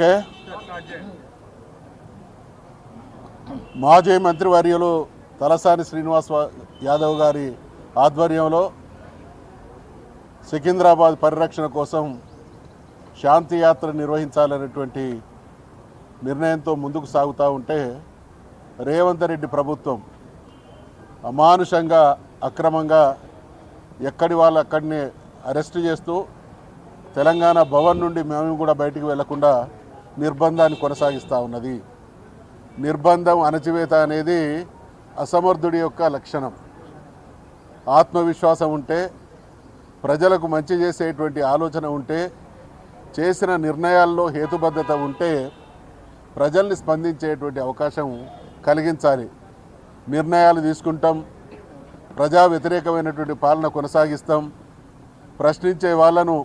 Okay. మాజీ మంత్రివర్యులు తలసాని శ్రీనివాస్ యాదవ్ గారి ఆధ్వర్యంలో సికింద్రాబాద్ పరిరక్షణ కోసం శాంతియాత్ర నిర్వహించాలనేటువంటి నిర్ణయంతో ముందుకు సాగుతూ ఉంటే రేవంత్ రెడ్డి ప్రభుత్వం అమానుషంగా అక్రమంగా ఎక్కడి వాళ్ళు అక్కడిని అరెస్ట్ చేస్తూ తెలంగాణ భవన్ నుండి మేము కూడా బయటికి వెళ్ళకుండా నిర్బంధాన్ని కొనసాగిస్తూ ఉన్నది. నిర్బంధం అణచివేత అనేది అసమర్థుడి యొక్క లక్షణం. ఆత్మవిశ్వాసం ఉంటే ప్రజలకు మంచి చేసేటువంటి ఆలోచన ఉంటే చేసిన నిర్ణయాల్లో హేతుబద్ధత ఉంటే ప్రజల్ని స్పందించేటువంటి అవకాశం కలిగించాలి. నిర్ణయాలు తీసుకుంటాం ప్రజా వ్యతిరేకమైనటువంటి పాలన కొనసాగిస్తాం ప్రశ్నించే వాళ్ళను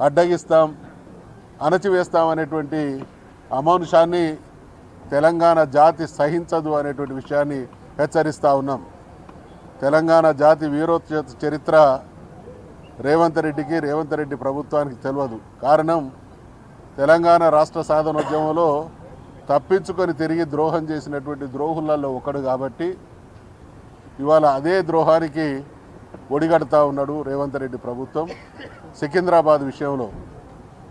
అడ్డగిస్తాం అణచివేస్తాం అనేటువంటి అమానుషాన్ని తెలంగాణ జాతి సహించదు అనేటువంటి విషయాన్ని హెచ్చరిస్తూ ఉన్నాం. తెలంగాణ జాతి వీరోత్య చరిత్ర రేవంత్ రెడ్డికి రేవంత్ రెడ్డి ప్రభుత్వానికి తెలియదు కారణం తెలంగాణ రాష్ట్ర సాధనోద్యమంలో తప్పించుకొని తిరిగి ద్రోహం చేసినటువంటి ద్రోహులలో ఒకడు కాబట్టి ఇవాళ అదే ద్రోహానికి ఒడిగడతా ఉన్నాడు రేవంత్ రెడ్డి ప్రభుత్వం. సికింద్రాబాద్ విషయంలో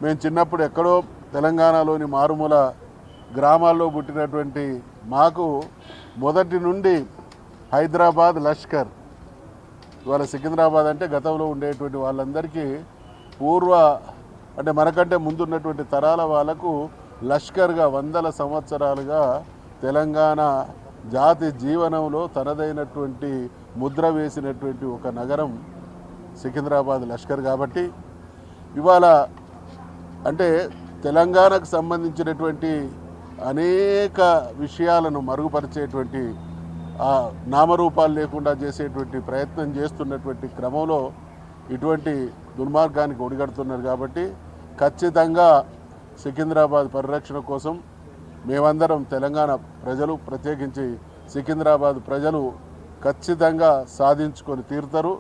మేము చిన్నప్పుడు ఎక్కడో తెలంగాణలోని మారుమూల గ్రామాల్లో పుట్టినటువంటి మాకు మొదటి నుండి హైదరాబాద్ లష్కర్ ఇవాళ సికింద్రాబాద్ అంటే గతంలో ఉండేటువంటి వాళ్ళందరికీ పూర్వ అంటే మనకంటే ముందున్నటువంటి తరాల వాళ్ళకు లష్కర్గా వందల సంవత్సరాలుగా తెలంగాణ జాతి జీవనంలో తనదైనటువంటి ముద్ర వేసినటువంటి ఒక నగరం సికింద్రాబాద్ లష్కర్ కాబట్టి. ఇవాళ అంటే తెలంగాణకు సంబంధించినటువంటి అనేక విషయాలను మరుగుపరిచేటువంటి ఆ నామరూపాలు లేకుండా చేసేటువంటి ప్రయత్నం చేస్తున్నటువంటి క్రమంలో ఇటువంటి దుర్మార్గానికి ఒడిగడుతున్నారు కాబట్టి ఖచ్చితంగా సికింద్రాబాద్ పరిరక్షణ కోసం మేమందరం తెలంగాణ ప్రజలు ప్రత్యేకించి సికింద్రాబాద్ ప్రజలు ఖచ్చితంగా సాధించుకొని తీరుతారు.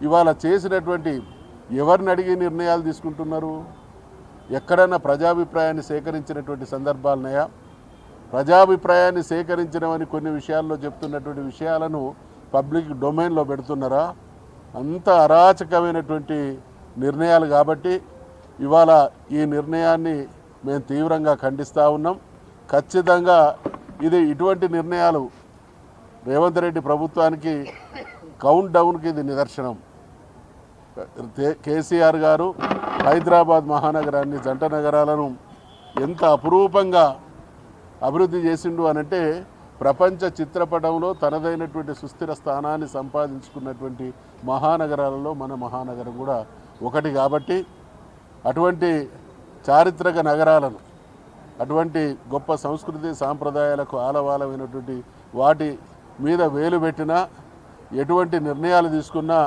ఇవాళ చేసినటువంటి ఎవరిని అడిగి నిర్ణయాలు తీసుకుంటున్నారు? ఎక్కడైనా ప్రజాభిప్రాయాన్ని సేకరించినటువంటి సందర్భాలున్నాయా ప్రజాభిప్రాయాన్ని సేకరించినవని కొన్ని విషయాల్లో చెప్తున్నటువంటి విషయాలను పబ్లిక్ డొమైన్లో పెడుతున్నారా? అంత అరాచకమైనటువంటి నిర్ణయాలు కాబట్టి ఇవాళ ఈ నిర్ణయాన్ని మేము తీవ్రంగా ఖండిస్తూ ఉన్నాం. ఖచ్చితంగా ఇది ఇటువంటి నిర్ణయాలు రేవంత్ రెడ్డి ప్రభుత్వానికి కౌంట్ డౌన్కి ఇది నిదర్శనం. కేసీఆర్ గారు హైదరాబాద్ మహానగరాన్ని జంట నగరాలను ఎంత అపురూపంగా అభివృద్ధి చేసిండు అనంటే ప్రపంచ చిత్రపటంలో తనదైనటువంటి సుస్థిర స్థానాన్ని సంపాదించుకున్నటువంటి మహానగరాలలో మన మహానగరం కూడా ఒకటి కాబట్టి అటువంటి చారిత్రక నగరాలను అటువంటి గొప్ప సంస్కృతి సాంప్రదాయాలకు ఆలవాలమైనటువంటి వాటి మీద వేలు పెట్టినా ఎటువంటి నిర్ణయాలు తీసుకున్నా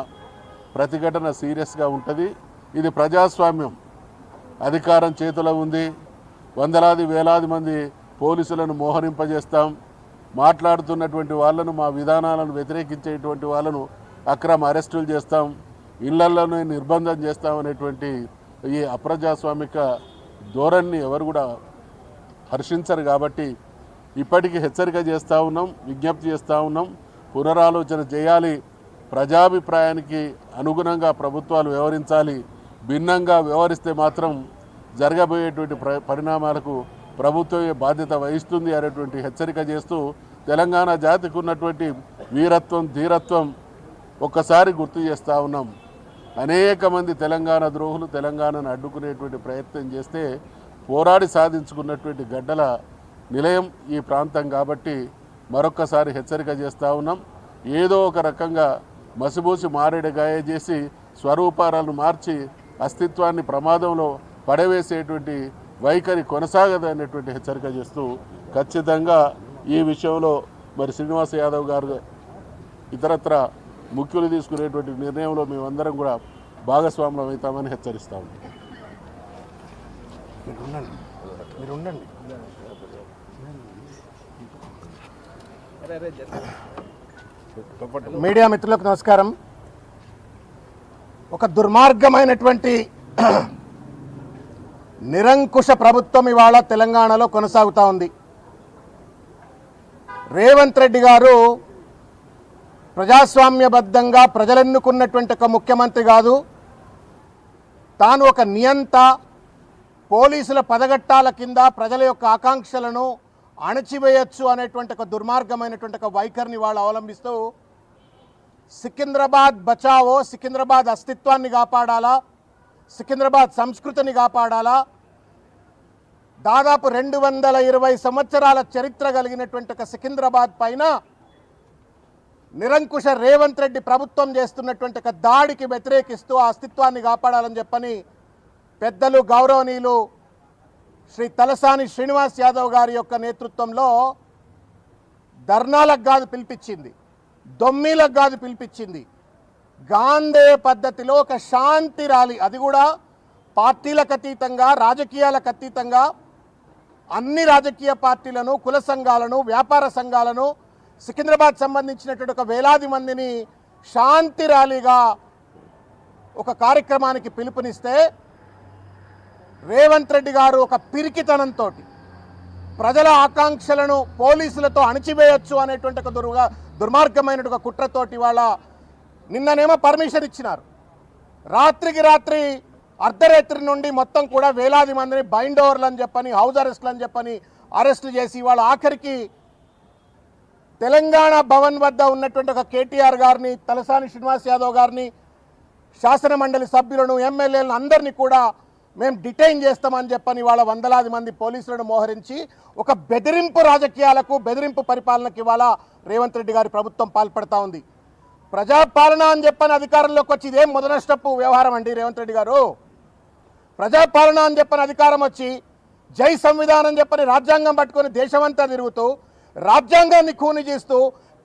ప్రతిఘటన సీరియస్గా ఉంటుంది. ఇది ప్రజాస్వామ్యం. అధికారం చేతిలో ఉంది. వందలాది వేలాది మంది పోలీసులను మోహరింపజేస్తాం. మాట్లాడుతున్నటువంటి వాళ్ళను మా విధానాలను వ్యతిరేకించేటువంటి వాళ్ళను అక్రమ అరెస్టులు చేస్తాం. ఇళ్ళలోనే నిర్బంధం చేస్తాం అనేటువంటి ఈ అప్రజాస్వామిక ధోరణిని ఎవరు కూడా హర్షించరు కాబట్టి ఇప్పటికీ హెచ్చరిక చేస్తూ ఉన్నాం విజ్ఞప్తి చేస్తూ ఉన్నాం. పునరాలోచన చేయాలి. ప్రజాభిప్రాయానికి అనుగుణంగా ప్రభుత్వాలు వ్యవహరించాలి. భిన్నంగా వ్యవహరిస్తే మాత్రం జరగబోయేటువంటి ప్ర పరిణామాలకు ప్రభుత్వమే బాధ్యత వహిస్తుంది అనేటువంటి హెచ్చరిక చేస్తూ తెలంగాణ జాతికి ఉన్నటువంటి వీరత్వం ధీరత్వం ఒక్కసారి గుర్తు చేస్తూ ఉన్నాం. అనేక మంది తెలంగాణ ద్రోహులు తెలంగాణను అడ్డుకునేటువంటి ప్రయత్నం చేస్తే పోరాడి సాధించుకున్నటువంటి గడ్డల నిలయం ఈ ప్రాంతం కాబట్టి మరొక్కసారి హెచ్చరిక చేస్తూ ఉన్నాం. ఏదో ఒక రకంగా మసిబూసి మారేడుగాయ చేసి స్వరూపాలను మార్చి అస్తిత్వాన్ని ప్రమాదంలో పడవేసేటువంటి వైఖరి కొనసాగదు అనేటువంటి హెచ్చరిక చేస్తూ ఖచ్చితంగా ఈ విషయంలో మరి శ్రీనివాస యాదవ్ గారు ఇతరత్ర ముఖ్యులు తీసుకునేటువంటి నిర్ణయంలో మేమందరం కూడా భాగస్వాములం అవుతామని హెచ్చరిస్తాము మీరు ఉండండి మీరు ఉండండి మీడియా మిత్రులకు నమస్కారం. ఒక దుర్మార్గమైనటువంటి నిరంకుశ ప్రభుత్వం ఇవాళ తెలంగాణలో కొనసాగుతూ ఉంది. రేవంత్ రెడ్డి గారు ప్రజాస్వామ్యబద్ధంగా ప్రజలెన్నుకున్నటువంటి ఒక ముఖ్యమంత్రి కాదు. తాను ఒక నియంత పోలీసుల పదగట్టాల కింద ప్రజల యొక్క ఆకాంక్షలను అణచివేయచ్చు అనేటువంటి ఒక దుర్మార్గమైనటువంటి ఒక వైఖరిని వాళ్ళు అవలంబిస్తూ సికింద్రాబాద్ బచావో సికింద్రాబాద్ అస్తిత్వాన్ని కాపాడాలా? సికింద్రాబాద్ సంస్కృతిని కాపాడాలా? దాదాపు రెండు వందల ఇరవై సంవత్సరాల చరిత్ర కలిగినటువంటి ఒక సికింద్రాబాద్ పైన నిరంకుశ రేవంత్ రెడ్డి ప్రభుత్వం చేస్తున్నటువంటి ఒక దాడికి వ్యతిరేకిస్తూ ఆ అస్తిత్వాన్ని కాపాడాలని చెప్పని పెద్దలు గౌరవనీయులు శ్రీ తలసాని శ్రీనివాస్ యాదవ్ గారి యొక్క నేతృత్వంలో ధర్నాలకు కాదు పిలిపించింది. దొమ్మీలకు కాదు పిలిపించింది. గాంధే పద్ధతిలో ఒక శాంతి ర్యాలీ. అది కూడా పార్టీలకు అతీతంగా రాజకీయాలకు అతీతంగా. అన్ని రాజకీయ పార్టీలను కుల సంఘాలను వ్యాపార సంఘాలను సికింద్రాబాద్ సంబంధించినటువంటి ఒక వేలాది మందిని శాంతి ర్యాలీగా ఒక కార్యక్రమానికి పిలుపునిస్తే రేవంత్ రెడ్డి గారు ఒక పిరికితనంతో ప్రజల ఆకాంక్షలను పోలీసులతో అణిచివేయొచ్చు అనేటువంటి ఒక దుర్గా దుర్మార్గమైన ఒక కుట్రతోటి వాళ్ళ నిన్ననేమో పర్మిషన్ ఇచ్చినారు. రాత్రికి రాత్రి అర్ధరాత్రి నుండి మొత్తం కూడా వేలాది మందిని బైండ్ ఓవర్లు అని చెప్పని హౌస్ అరెస్ట్లు అని చెప్పని అరెస్టు చేసి వాళ్ళ ఆఖరికి తెలంగాణ భవన్ వద్ద ఉన్నటువంటి ఒక కేటీఆర్ గారిని తలసాని శ్రీనివాస్ యాదవ్ గారిని శాసన మండలి సభ్యులను ఎమ్మెల్యేలను అందరినీ కూడా మేము డిటైన్ చేస్తామని చెప్పని వాళ్ళ వందలాది మంది పోలీసులను మోహరించి ఒక బెదిరింపు రాజకీయాలకు బెదిరింపు పరిపాలనకి ఇవాళ రేవంత్ రెడ్డి గారి ప్రభుత్వం పాల్పడతా ఉంది. ప్రజాపాలన అని చెప్పని అధికారంలోకి వచ్చి ఇదేం మొదనష్టపు వ్యవహారం అండి రేవంత్ రెడ్డి గారు? ప్రజాపాలన అని చెప్పని అధికారం వచ్చి జై సంవిధానం చెప్పని రాజ్యాంగం పట్టుకొని దేశమంతా తిరుగుతూ రాజ్యాంగాన్ని ఖూని చేస్తూ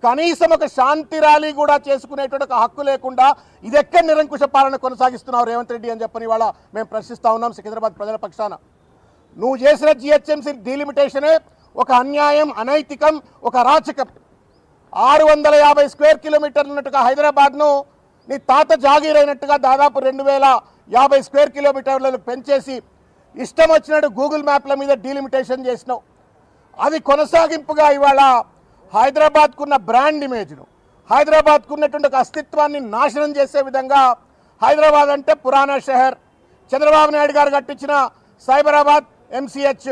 కనీసం ఒక శాంతి ర్యాలీ కూడా చేసుకునేటువంటి ఒక హక్కు లేకుండా ఇది ఎక్కడ నిరంకుశ పాలన కొనసాగిస్తున్నావు రేవంత్ రెడ్డి అని చెప్పని ఇవాళ మేము ప్రశ్నిస్తా ఉన్నాం సికింద్రాబాద్ ప్రజల పక్షాన. నువ్వు చేసిన జిహెచ్ఎంసీ డీలిమిటేషనే ఒక అన్యాయం అనైతికం ఒక అరాచకం. ఆరు వందల యాభై స్క్వేర్ కిలోమీటర్లు ఉన్నట్టుగా హైదరాబాద్ను నీ తాత జాగీరైనట్టుగా దాదాపు రెండు వేల యాభై స్క్వేర్ కిలోమీటర్లను పెంచేసి ఇష్టం వచ్చినట్టు గూగుల్ మ్యాప్ల మీద డీలిమిటేషన్ చేసినావు. అది కొనసాగింపుగా ఇవాళ హైదరాబాద్కున్న బ్రాండ్ ఇమేజ్ను హైదరాబాద్కు ఉన్నటువంటి ఒక అస్తిత్వాన్ని నాశనం చేసే విధంగా హైదరాబాద్ అంటే పురాణా షహర్. చంద్రబాబు నాయుడు గారు కట్టించిన సైబరాబాద్ ఎంసీహెచ్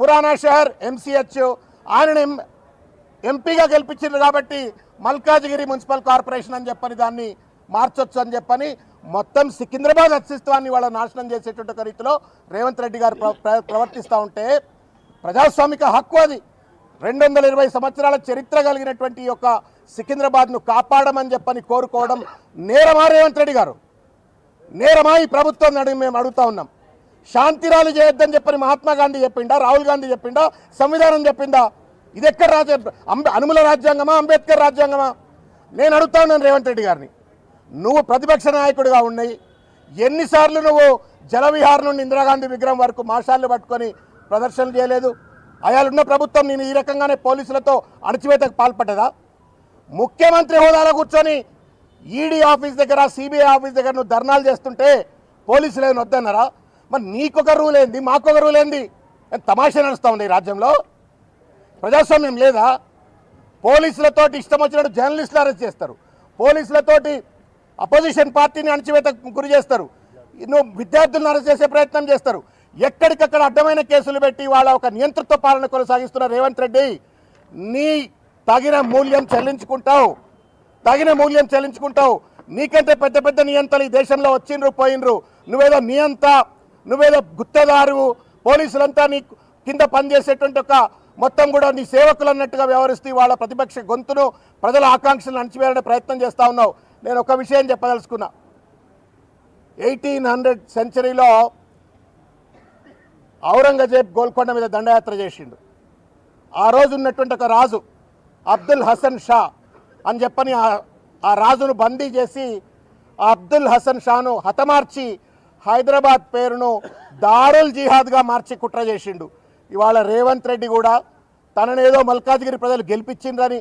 పురాణా షహర్ ఎంసీహెచ్ ఆయన ఎంపీగా గెలిపించింది కాబట్టి మల్కాజ్గిరి మున్సిపల్ కార్పొరేషన్ అని చెప్పని దాన్ని మార్చొచ్చు అని చెప్పని మొత్తం సికింద్రాబాద్ అస్తిత్వాన్ని వాళ్ళ నాశనం చేసేటువంటి రీతిలో రేవంత్ రెడ్డి గారు ప్ర- ప్రవర్తిస్తూ ఉంటే ప్రజాస్వామిక హక్కు అది. రెండు వందల ఇరవై సంవత్సరాల చరిత్ర కలిగినటువంటి యొక్క సికింద్రాబాద్ను కాపాడమని చెప్పని కోరుకోవడం నేరమా రేవంత్ రెడ్డి గారు. నేరమా ఈ ప్రభుత్వం అడిగి మేము అడుగుతా ఉన్నాం. శాంతి ర్యాలీ చేయొద్దని చెప్పని మహాత్మా గాంధీ చెప్పిండా రాహుల్ గాంధీ చెప్పిండా సంవిధానం చెప్పిందా? ఇది ఎక్కడ రాజ అనుముల రాజ్యాంగమా అంబేద్కర్ రాజ్యాంగమా? నేను అడుగుతా ఉన్నాను రేవంత్ రెడ్డి గారిని. నువ్వు ప్రతిపక్ష నాయకుడిగా ఉన్నాయి. ఎన్నిసార్లు నువ్వు జలవిహార్ నుండి ఇందిరాగాంధీ విగ్రహం వరకు మాషాళ్ళు పట్టుకొని ప్రదర్శనలు చేయలేదు. అయాలున్న ప్రభుత్వం నేను ఈ రకంగానే పోలీసులతో అణచివేతకు పాల్పడ్డదా? ముఖ్యమంత్రి హోదాలో కూర్చొని ఈడీ ఆఫీస్ దగ్గర సిబిఐ ఆఫీస్ దగ్గర నువ్వు ధర్నాలు చేస్తుంటే పోలీసులు ఏమైనా వద్దన్నారా? మరి నీకొక రూల్ ఏంది? మాకొక రూల్ ఏంది? తమాషా నడుస్తూ ఉంది ఈ రాజ్యంలో? ప్రజాస్వామ్యం లేదా? పోలీసులతోటి ఇష్టం వచ్చినట్టు జర్నలిస్టులు అరెస్ట్ చేస్తారు. పోలీసులతోటి అపోజిషన్ పార్టీని అణచివేతకు గురి చేస్తారు. నువ్వు విద్యార్థులను అరెస్ట్ చేసే ప్రయత్నం చేస్తారు. ఎక్కడికక్కడ అడ్డమైన కేసులు పెట్టి వాళ్ళ ఒక నియంతృత్వ పాలన కొనసాగిస్తున్న రేవంత్ రెడ్డి నీ తగిన మూల్యం చెల్లించుకుంటావు. తగిన మూల్యం చెల్లించుకుంటావు. నీకంటే పెద్ద పెద్ద నియంతలు ఈ దేశంలో వచ్చిండ్రు పోయినరు నువ్వేదో నియంత నువ్వేదో గుత్తదారు. పోలీసులంతా నీ కింద పనిచేసేటువంటి ఒక మొత్తం కూడా నీ సేవకులు అన్నట్టుగా వ్యవహరిస్తూ వాళ్ళ ప్రతిపక్ష గొంతును ప్రజల ఆకాంక్షలు అణచివేయాలనే ప్రయత్నం చేస్తా ఉన్నావు. నేను ఒక విషయం చెప్పదలుచుకున్నా. ఎయిటీన్ హండ్రెడ్ సెంచరీలో ఔరంగజేబ్ గోల్కొండ మీద దండయాత్ర చేసిండు. ఆ రోజు ఉన్నటువంటి ఒక రాజు అబ్దుల్ హసన్ షా అని చెప్పని ఆ- రాజును బందీ చేసి ఆ అబ్దుల్ హసన్ షాను హతమార్చి హైదరాబాద్ పేరును దారుల్ జిహాద్గా మార్చి కుట్ర చేసిండు. ఇవాళ రేవంత్ రెడ్డి కూడా తననేదో మల్కాజ్గిరి ప్రజలు గెలిపించిండ్రని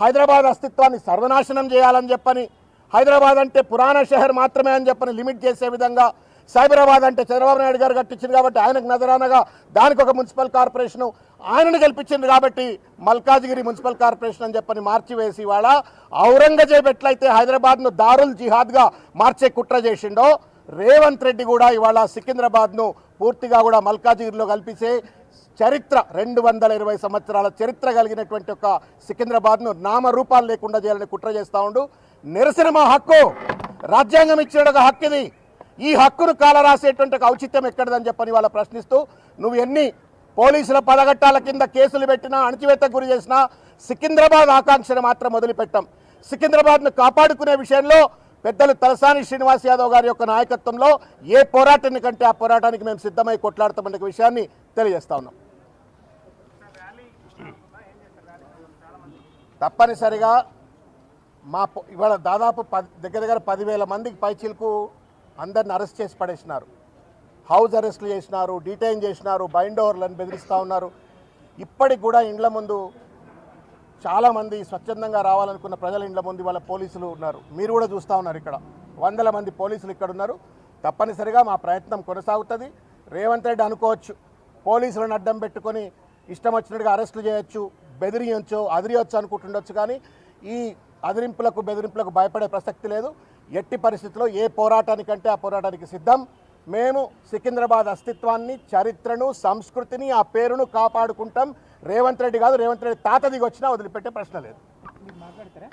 హైదరాబాద్ అస్తిత్వాన్ని సర్వనాశనం చేయాలని చెప్పని హైదరాబాద్ అంటే పురాణ షహర్ మాత్రమే అని చెప్పని లిమిట్ చేసే విధంగా సైబరాబాద్ అంటే చంద్రబాబు నాయుడు గారు కట్టించింది కాబట్టి ఆయనకు నజరానగా దానికి ఒక మున్సిపల్ కార్పొరేషను ఆయనను గెలిపించింది కాబట్టి మల్కాజ్గిరి మున్సిపల్ కార్పొరేషన్ అని చెప్పని మార్చివేసి ఇవాళ ఔరంగజేబ్ ఎట్లయితే హైదరాబాద్ను దారుల్ జిహాద్గా మార్చే కుట్ర చేసిండో రేవంత్ రెడ్డి కూడా ఇవాళ సికింద్రాబాద్ను పూర్తిగా కూడా మల్కాజిగిరిలో కల్పిసే చరిత్ర రెండు వందల ఇరవై సంవత్సరాల చరిత్ర కలిగినటువంటి ఒక సికింద్రాబాద్ను నామరూపాలు లేకుండా చేయాలని కుట్ర చేస్తూ ఉండు. నిరసన మా హక్కు. రాజ్యాంగం ఇచ్చిన ఒక హక్కు ఇది. ఈ హక్కును కాలరాసేటువంటి ఔచిత్యం ఎక్కడదని చెప్పని వాళ్ళ ప్రశ్నిస్తూ నువ్వు ఎన్ని పోలీసుల పదగట్టాల కింద కేసులు పెట్టినా అణచివేతకు గురి చేసినా సికింద్రాబాద్ ఆకాంక్షను మాత్రం మొదలుపెట్టాం సికింద్రాబాద్ను కాపాడుకునే విషయంలో పెద్దలు తలసాని శ్రీనివాస్ యాదవ్ గారి యొక్క నాయకత్వంలో ఏ పోరాటాన్ని కంటే ఆ పోరాటానికి మేము సిద్ధమై కొట్లాడతామనే విషయాన్ని తెలియజేస్తా ఉన్నాం. తప్పనిసరిగా మా ఇవాళ దాదాపు దగ్గర దగ్గర పదివేల మందికి పైచీలకు అందరిని అరెస్ట్ చేసి పడేసినారు. హౌస్ అరెస్ట్లు చేసినారు డీటైన్ చేసినారు బైండ్ ఓవర్లను బెదిరిస్తూ ఉన్నారు. ఇప్పటికి కూడా ఇండ్ల ముందు చాలామంది స్వచ్ఛందంగా రావాలనుకున్న ప్రజల ఇండ్ల ముందు వాళ్ళ పోలీసులు ఉన్నారు. మీరు కూడా చూస్తూ ఉన్నారు ఇక్కడ. వందల మంది పోలీసులు ఇక్కడ ఉన్నారు. తప్పనిసరిగా మా ప్రయత్నం కొనసాగుతుంది. రేవంత్ రెడ్డి అనుకోవచ్చు పోలీసులను అడ్డం పెట్టుకొని ఇష్టం వచ్చినట్టుగా అరెస్టులు చేయొచ్చు బెదిరియొచ్చు అదిరియొచ్చు అనుకుంటుండొచ్చు కానీ ఈ అదిరింపులకు బెదిరింపులకు భయపడే ప్రసక్తి లేదు. ఎట్టి పరిస్థితుల్లో ఏ పోరాటానికంటే ఆ పోరాటానికి సిద్ధం. మేము సికింద్రాబాద్ అస్తిత్వాన్ని చరిత్రను సంస్కృతిని ఆ పేరును కాపాడుకుంటాం. రేవంత్ రెడ్డి కాదు రేవంత్ రెడ్డి తాత దిగి వచ్చినా వదిలిపెట్టే ప్రశ్న లేదు. మీరు మాట్లాడతారా?